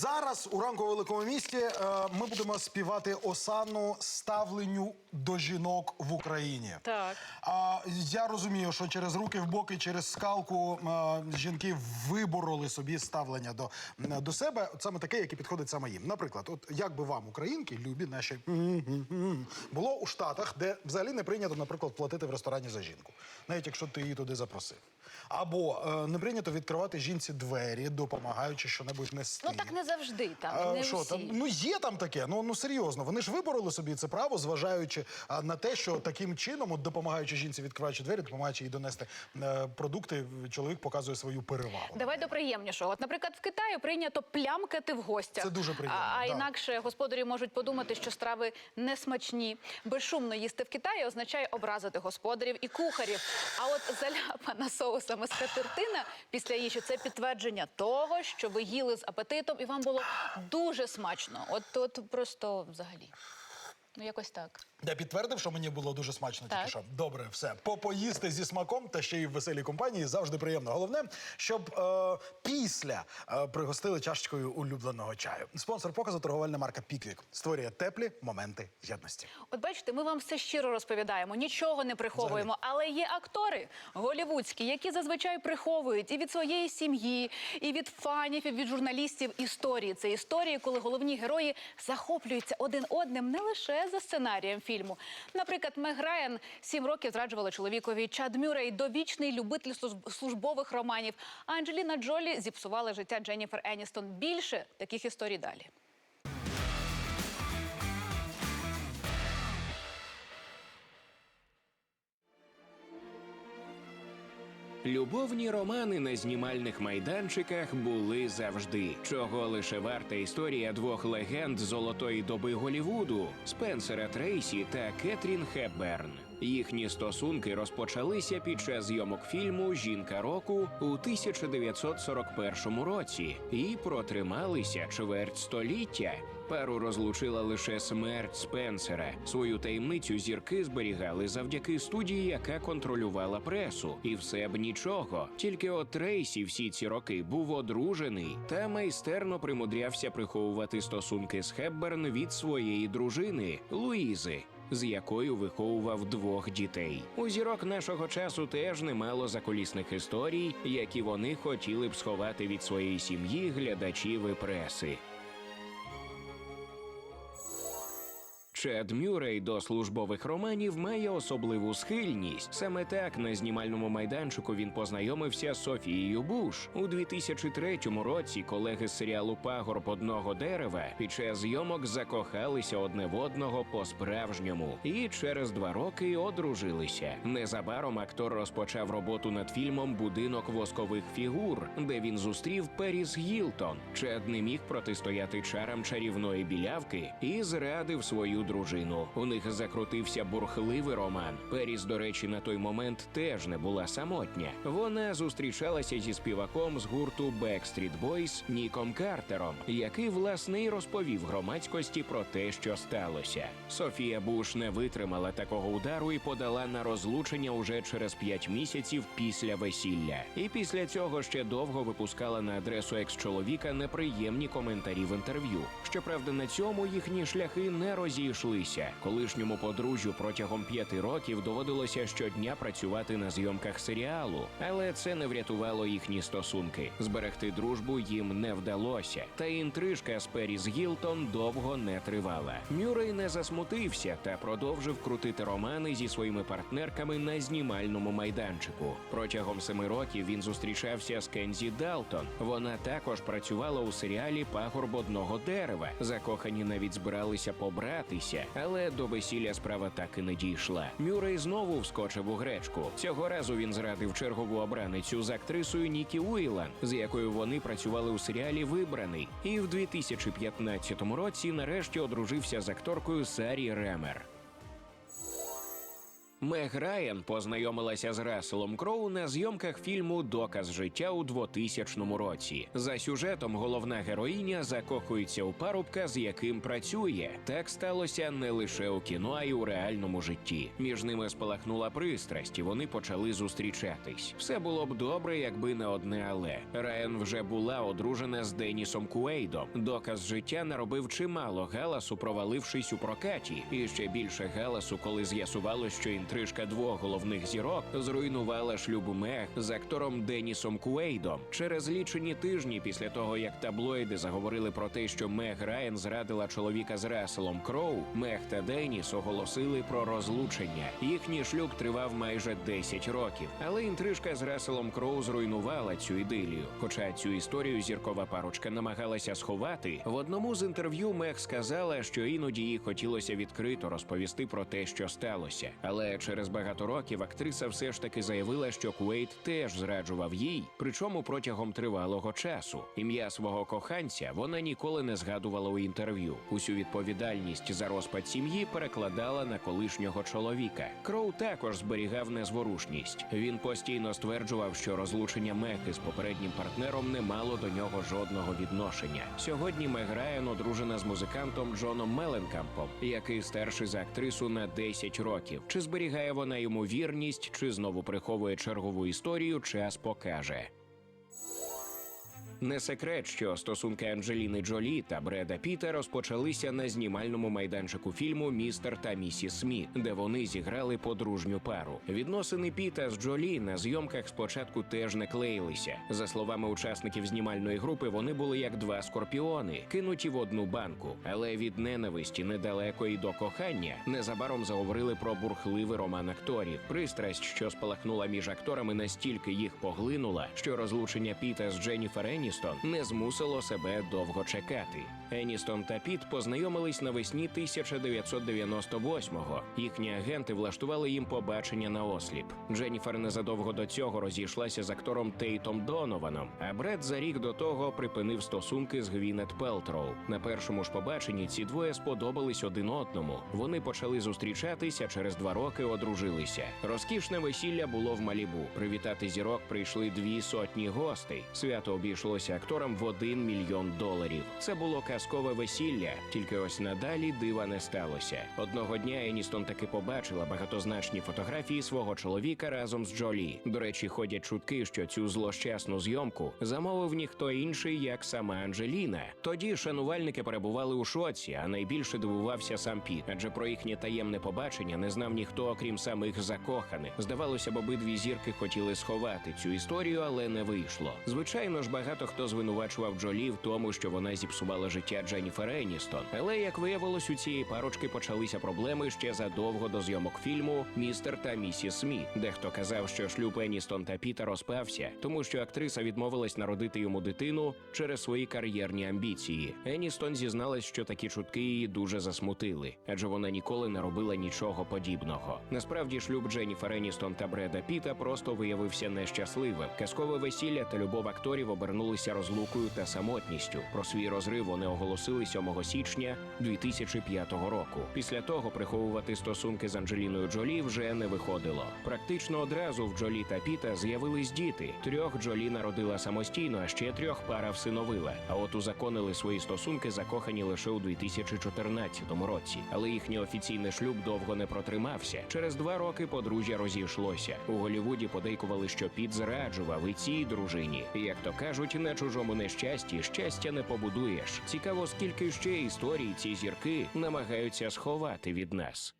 Зараз у ранку великому місті е, ми будемо співати осану ставленню до жінок в Україні. Так. А я розумію, що через руки в боки, через скалку е, жінки вибороли собі ставлення до, до себе, саме таке, яке підходить саме їм. Наприклад, от як би вам, українки, любі наші було у Штатах, де взагалі не прийнято, наприклад, платити в ресторані за жінку, навіть якщо ти її туди запросив. Або е, не прийнято відкривати жінці двері, допомагаючи що-небудь нести. Ну так не завжди там. А, не що усі. там? Ну є там таке. Ну ну серйозно. Вони ж вибороли собі це право, зважаючи а, на те, що таким чином, от, допомагаючи жінці відкриваючи двері, допомагаючи їй донести е, продукти, чоловік показує свою перевагу. Давай до приємнішого. От, наприклад, в Китаї прийнято плямкати в гостях. Це дуже приємно, А, а інакше господарі можуть подумати, що страви несмачні. Безшумно їсти в Китаї означає образити господарів і кухарів. А от заляпана соусами скатертина після їжі це підтвердження того, що ви їли з апетитом і вам було дуже смачно. От, от просто взагалі. Ну, якось так. Я підтвердив, що мені було дуже смачно Так. тільки що. Добре, все. Попоїсти зі смаком та ще й в веселій компанії завжди приємно. Головне, щоб е, після е, пригостили чашечкою улюбленого чаю. Спонсор показу торговельна марка Піквік створює теплі моменти єдності. От бачите, ми вам все щиро розповідаємо, нічого не приховуємо. Але є актори голівудські, які зазвичай приховують і від своєї сім'ї, і від фанів, і від журналістів історії. Це історії, коли головні герої захоплюються один одним не лише за сценарієм фільму. Наприклад, Мег Райан сім років зраджувала чоловікові Чад Мюррей, довічний любитель служб- службових романів. А Анджеліна Джолі зіпсувала життя Дженніфер Еністон. Більше таких історій далі. Любовні романи на знімальних майданчиках були завжди. Чого лише варта історія двох легенд золотої доби Голівуду Спенсера Трейсі та Кетрін Хепберн. Їхні стосунки розпочалися під час зйомок фільму Жінка року у 1941 році і протрималися чверть століття. Пару розлучила лише смерть Спенсера. Свою таємницю зірки зберігали завдяки студії, яка контролювала пресу. І все б нічого. Тільки от Трейсі всі ці роки був одружений та майстерно примудрявся приховувати стосунки з Хепберн від своєї дружини Луїзи. З якою виховував двох дітей. У зірок нашого часу теж немало закулісних історій, які вони хотіли б сховати від своєї сім'ї, глядачів і преси. Чед Мюррей до службових романів має особливу схильність. Саме так на знімальному майданчику він познайомився з Софією Буш у 2003 році. Колеги з серіалу Пагорб одного дерева під час зйомок закохалися одне в одного по-справжньому і через два роки одружилися. Незабаром актор розпочав роботу над фільмом Будинок воскових фігур, де він зустрів Періс Гілтон. Чед не міг протистояти чарам чарівної білявки і зрадив свою дружину. У них закрутився бурхливий роман. Періс, до речі, на той момент теж не була самотня. Вона зустрічалася зі співаком з гурту Backstreet Boys Ніком Картером, який власне й розповів громадськості про те, що сталося. Софія Буш не витримала такого удару і подала на розлучення уже через п'ять місяців після весілля. І після цього ще довго випускала на адресу екс-чоловіка неприємні коментарі в інтерв'ю. Щоправда, на цьому їхні шляхи не розійшлися. Колишньому подружжю протягом п'яти років доводилося щодня працювати на зйомках серіалу, але це не врятувало їхні стосунки. Зберегти дружбу їм не вдалося. Та інтрижка з Періс Гілтон довго не тривала. Мюррей не засмутився та продовжив крутити романи зі своїми партнерками на знімальному майданчику. Протягом семи років він зустрічався з Кензі Далтон. Вона також працювала у серіалі Пагорб одного дерева. Закохані навіть збиралися побратися, але до весілля справа так і не дійшла. Мюррей знову вскочив у гречку. Цього разу він зрадив чергову обраницю з актрисою Нікі Уілан, з якою вони працювали у серіалі Вибраний. І в 2015 році нарешті одружився з акторкою Сарі Ремер. Мег Райан познайомилася з Расселом Кроу на зйомках фільму Доказ життя у 2000 році. За сюжетом головна героїня закохується у парубка, з яким працює. Так сталося не лише у кіно, а й у реальному житті. Між ними спалахнула пристрасть, і вони почали зустрічатись. Все було б добре, якби не одне але. Райан вже була одружена з Денісом Куейдом. Доказ життя наробив чимало галасу, провалившись у прокаті, і ще більше галасу, коли з'ясувалось, що інтрижка двох головних зірок зруйнувала шлюб Мег з актором Денісом Куейдом. Через лічені тижні після того, як таблоїди заговорили про те, що Мег Райан зрадила чоловіка з Расселом Кроу, Мег та Деніс оголосили про розлучення. Їхній шлюб тривав майже 10 років. Але інтрижка з Расселом Кроу зруйнувала цю ідилію. Хоча цю історію зіркова парочка намагалася сховати, в одному з інтерв'ю Мег сказала, що іноді їй хотілося відкрито розповісти про те, що сталося. Але через багато років актриса все ж таки заявила, що Куейт теж зраджував їй, причому протягом тривалого часу. Ім'я свого коханця вона ніколи не згадувала у інтерв'ю. Усю відповідальність за розпад сім'ї перекладала на колишнього чоловіка. Кроу також зберігав незворушність. Він постійно стверджував, що розлучення Мег із попереднім партнером не мало до нього жодного відношення. Сьогодні Мег Райан одружена з музикантом Джоном Меленкампом, який старший за актрису на 10 років. Чи зберігає вона йому вірність, чи знову приховує чергову історію, час покаже. Не секрет, що стосунки Анджеліни Джолі та Бреда Піта розпочалися на знімальному майданчику фільму Містер та місіс Сміт, де вони зіграли подружню пару. Відносини Піта з Джолі на зйомках спочатку теж не клеїлися. За словами учасників знімальної групи, вони були як два скорпіони, кинуті в одну банку. Але від ненависті недалеко і до кохання незабаром заговорили про бурхливий роман акторів. Пристрасть, що спалахнула між акторами, настільки їх поглинула, що розлучення Піта з Дженніфер Еністон не змусило себе довго чекати. Еністон та Піт познайомились навесні 1998-го. Їхні агенти влаштували їм побачення на осліп. Дженніфер незадовго до цього розійшлася з актором Тейтом Донованом, а Бред за рік до того припинив стосунки з Гвінет Пелтроу. На першому ж побаченні ці двоє сподобались один одному. Вони почали зустрічатися через два роки одружилися. Розкішне весілля було в Малібу. Привітати зірок прийшли дві сотні гостей. Свято обійшлося акторам в один мільйон доларів. Це було казкове весілля, тільки ось надалі дива не сталося. Одного дня Еністон таки побачила багатозначні фотографії свого чоловіка разом з Джолі. До речі, ходять чутки, що цю злощасну зйомку замовив ніхто інший, як сама Анджеліна. Тоді шанувальники перебували у шоці, а найбільше дивувався сам Піт, адже про їхнє таємне побачення не знав ніхто, окрім самих закоханих. Здавалося б, обидві зірки хотіли сховати цю історію, але не вийшло. Звичайно ж, багато хто звинувачував Джолі в тому, що вона зіпсувала життя Дженніфер Еністон. Але як виявилось, у цієї парочки почалися проблеми ще задовго до зйомок фільму Містер та місіс Сміт. Дехто казав, що шлюб Еністон та Піта розпався, тому що актриса відмовилась народити йому дитину через свої кар'єрні амбіції. Еністон зізналась, що такі чутки її дуже засмутили, адже вона ніколи не робила нічого подібного. Насправді, шлюб Дженніфер Еністон та Бреда Піта просто виявився нещасливим. Казкове весілля та любов акторів обернулися розлукою та самотністю. Про свій розрив вони оголосили 7 січня 2005 року. Після того приховувати стосунки з Анджеліною Джолі вже не виходило. Практично одразу в Джолі та Піта з'явились діти. Трьох Джолі народила самостійно, а ще трьох пара всиновила. А от узаконили свої стосунки закохані лише у 2014 році. Але їхній офіційний шлюб довго не протримався. Через два роки подружжя розійшлося. У Голівуді подейкували, що Піт зраджував і цій дружині. Як то кажуть, на чужому нещасті щастя не побудуєш. Цікаво, скільки ще історій ці зірки намагаються сховати від нас.